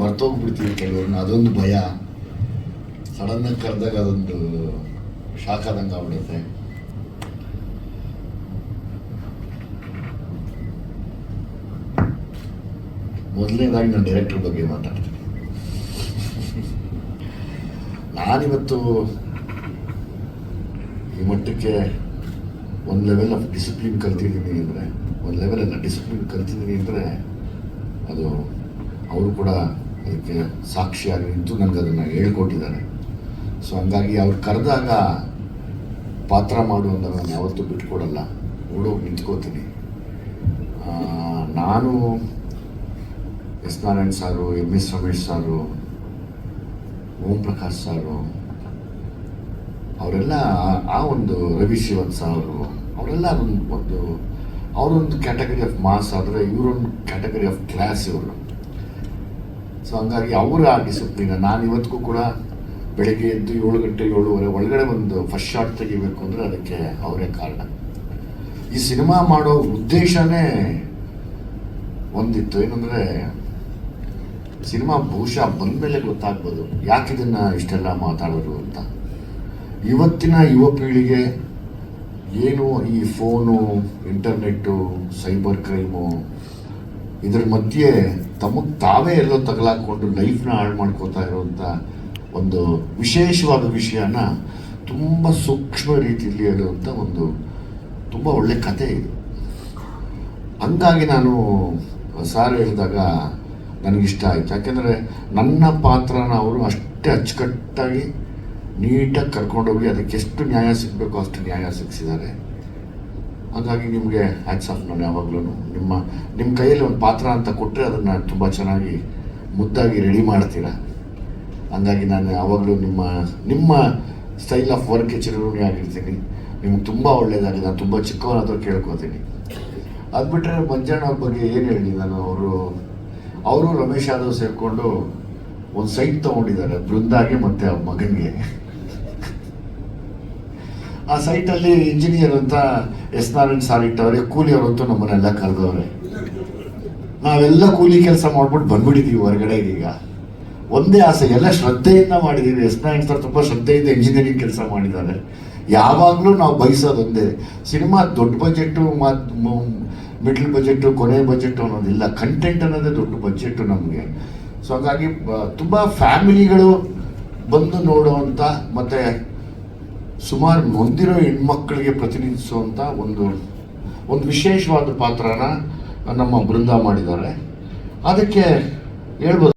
ಮರ್ತೋಗ್ಬಿಡ್ತೀವಿ ಕೆಲವ್ರನ್ನ, ಅದೊಂದು ಭಯ. ಸಡನ್ನಾಗಿ ಕರೆದಾಗ ಅದೊಂದು ಶಾಕ್ ಆದಂಗೆ ಆಗ್ಬಿಡುತ್ತೆ. ಮೊದಲನೇದಾಗಿ ನಾನು ಡೈರೆಕ್ಟರ್ ಬಗ್ಗೆ ಮಾತಾಡ್ತೀನಿ. ನಾನಿವತ್ತು ಈ ಮಟ್ಟಕ್ಕೆ ಒಂದು ಲೆವೆಲ್ ಆಫ್ ಡಿಸಿಪ್ಲಿನ್ ಕಲ್ತಿದ್ದೀನಿ ಅಂದರೆ, ಒಂದು ಲೆವೆಲ್ ಅಲ್ಲ ಡಿಸಿಪ್ಲಿನ್ ಕಲ್ತಿದ್ದೀನಿ ಅಂದರೆ ಅದು ಅವರು ಕೂಡ ಅದಕ್ಕೆ ಸಾಕ್ಷಿಯಾಗಿ ನಿಂತು ನನಗೆ ಅದನ್ನು ಹೇಳ್ಕೊಟ್ಟಿದ್ದಾರೆ. ಸೊ ಹಂಗಾಗಿ ಅವ್ರು ಕರೆದಾಗ ಪಾತ್ರ ಮಾಡುವಂಥ ನಾನು ಯಾವತ್ತೂ ಬಿಟ್ಕೊಡಲ್ಲ. ಓಡೋಗಿ ನಿಂತ್ಕೋತೀನಿ. ನಾನು ಎಸ್ ನಾರಾಯಣ್ ಸಾರು ಎಂ ಎಸ್ ರಮೇಶ್ ಸಾರು, ಓಂ ಪ್ರಕಾಶ್ ಸಾರು, ಅವರೆಲ್ಲ ಆ- ಒಂದು ರವಿ ಶಿವನ್ ಸಾರು, ಅವರೆಲ್ಲ ಒಂದು ಒಂದು, ಅವರೊಂದು ಕ್ಯಾಟಗರಿ ಆಫ್ ಮಾಸ್ ಆದರೆ ಇವರೊಂದು ಕ್ಯಾಟಗರಿ ಆಫ್ ಕ್ಲಾಸ್ ಇವರು. ಸೊ ಹಂಗಾಗಿ ಅವರ ಆ ಡಿಸಿಪ್ಲಿನ ನಾನು ಇವತ್ತಿಗೂ ಕೂಡ ಬೆಳಗ್ಗೆ ಎದ್ದು ಏಳು ಗಂಟೆ ಏಳುವರೆ ಒಳಗಡೆ ಒಂದು ಫಸ್ಟ್ ಶಾಟ್ ತೆಗಿಬೇಕು ಅಂದರೆ ಅದಕ್ಕೆ ಅವರೇ ಕಾರಣ. ಈ ಸಿನಿಮಾ ಮಾಡೋ ಉದ್ದೇಶನೇ ಒಂದಿತ್ತು. ಏನಂದರೆ, ಸಿನಿಮಾ ಬಹುಶಃ ಬಂದಮೇಲೆ ಗೊತ್ತಾಗ್ಬೋದು, ಯಾಕೆ ಇದನ್ನು ಇಷ್ಟೆಲ್ಲ ಮಾತಾಡೋದು ಅಂತ. ಇವತ್ತಿನ ಯುವ ಪೀಳಿಗೆ ಏನು ಈ ಫೋನು, ಇಂಟರ್ನೆಟ್ಟು, ಸೈಬರ್ ಕ್ರೈಮು ಇದ್ರ ಮಧ್ಯೆ ತಮಗೆ ತಾವೇ ಎಲ್ಲೋ ತಗಲಾಕೊಂಡು ಲೈಫ್ನ ಹಾಳು ಮಾಡ್ಕೋತಾ ಇರುವಂಥ ಒಂದು ವಿಶೇಷವಾದ ವಿಷಯನ ತುಂಬ ಸೂಕ್ಷ್ಮ ರೀತಿಯಲ್ಲಿ ಹೇಳುವಂಥ ಒಂದು ತುಂಬ ಒಳ್ಳೆ ಕತೆ ಇದು. ಹಂಗಾಗಿ ನಾನು ಸಾರ್ ಹೇಳಿದಾಗ ನನಗಿಷ್ಟ ಆಯಿತು. ಯಾಕೆಂದರೆ ನನ್ನ ಪಾತ್ರನ ಅವರು ಅಷ್ಟೇ ಅಚ್ಚುಕಟ್ಟಾಗಿ ನೀಟಾಗಿ ಕರ್ಕೊಂಡೋಗಿ ಅದಕ್ಕೆ ಎಷ್ಟು ನ್ಯಾಯ ಸಿಗಬೇಕೋ ಅಷ್ಟು ನ್ಯಾಯ ಸಿಕ್ಕಿಸಿದ್ದಾರೆ ಹಾಗಾಗಿ ನಿಮಗೆ ಹ್ಯಾಟ್ಸ್ ಆಫ್ ನಾನು ಯಾವಾಗಲೂ. ನಿಮ್ಮ ನಿಮ್ಮ ಕೈಯಲ್ಲಿ ಒಂದು ಪಾತ್ರ ಅಂತ ಕೊಟ್ಟರೆ ಅದನ್ನು ತುಂಬ ಚೆನ್ನಾಗಿ ಮುದ್ದಾಗಿ ರೆಡಿ ಮಾಡ್ತೀರಾ? ಹಂಗಾಗಿ ನಾನು ಯಾವಾಗಲೂ ನಿಮ್ಮ ನಿಮ್ಮ ಸ್ಟೈಲ್ ಆಫ್ ವರ್ಕ್ ಚಿರಋಣಿ ಆಗಿರ್ತೀನಿ. ನಿಮ್ಗೆ ತುಂಬ ಒಳ್ಳೆಯದಾಗಿ ನಾನು ತುಂಬ ಚಿಕ್ಕವನಾದ್ರೂ ಕೇಳ್ಕೊತೀನಿ. ಅದು ಬಿಟ್ಟರೆ ಮಂಜಣ್ಣ ಬಗ್ಗೆ ಏನು ಹೇಳಿ ನಾನು ಅವರು ಅವರು ರಮೇಶ್ ಯಾದವ್ ಸೇರಿಕೊಂಡು ಒಂದು ಸೈಟ್ ತೊಗೊಂಡಿದ್ದಾರೆ. ಬೃಂದಾಗೆ ಮತ್ತು ಅವ್ರ ಮಗನಿಗೆ. ಆ ಸೈಟಲ್ಲಿ ಇಂಜಿನಿಯರ್ ಅಂತ ಎಸ್. ನಾರಾಯಣ್ ಸಾರ್ ಇಟ್ಟವ್ರೆ, ಕೂಲಿಯವರು ಅಂತೂ ನಮ್ಮನ್ನೆಲ್ಲ ಕರೆದವ್ರೆ. ನಾವೆಲ್ಲ ಕೂಲಿ ಕೆಲಸ ಮಾಡ್ಬಿಟ್ಟು ಬಂದ್ಬಿಟ್ಟಿದ್ದೀವಿ ಹೊರಗಡೆ ಈಗ. ಒಂದೇ ಆಸೆ, ಎಲ್ಲ ಶ್ರದ್ಧೆಯಿಂದ ಮಾಡಿದ್ದೀವಿ ಎಸ್. ನಾರಾಯಣ್ ಸರ್ ತುಂಬ ಶ್ರದ್ಧೆಯಿಂದ ಇಂಜಿನಿಯರಿಂಗ್ ಕೆಲಸ ಮಾಡಿದ್ದಾರೆ. ಯಾವಾಗಲೂ ನಾವು ಬಯಸೋದೊಂದೇ ಸಿನಿಮಾ ದೊಡ್ಡ ಬಜೆಟ್ಟು ಮಿಡ್ಲ್ ಬಜೆಟ್ಟು ಕೊನೆ ಬಜೆಟ್ ಅನ್ನೋದಿಲ್ಲ. ಕಂಟೆಂಟ್ ಅನ್ನೋದೇ ದೊಡ್ಡ ಬಜೆಟ್ಟು ನಮಗೆ. ಸೊ ಹಾಗಾಗಿ ತುಂಬ ಫ್ಯಾಮಿಲಿಗಳು ಬಂದು ನೋಡುವಂಥ ಮತ್ತು ಸುಮಾರು ನೊಂದಿರೋ ಹೆಣ್ಮಕ್ಳಿಗೆ ಪ್ರತಿನಿಧಿಸುವಂಥ ಒಂದು ಒಂದು ವಿಶೇಷವಾದ ಪಾತ್ರನ ನಮ್ಮ ಬೃಂದ ಮಾಡಿದ್ದಾರೆ. ಅದಕ್ಕೆ ಹೇಳ್ಬೋದು.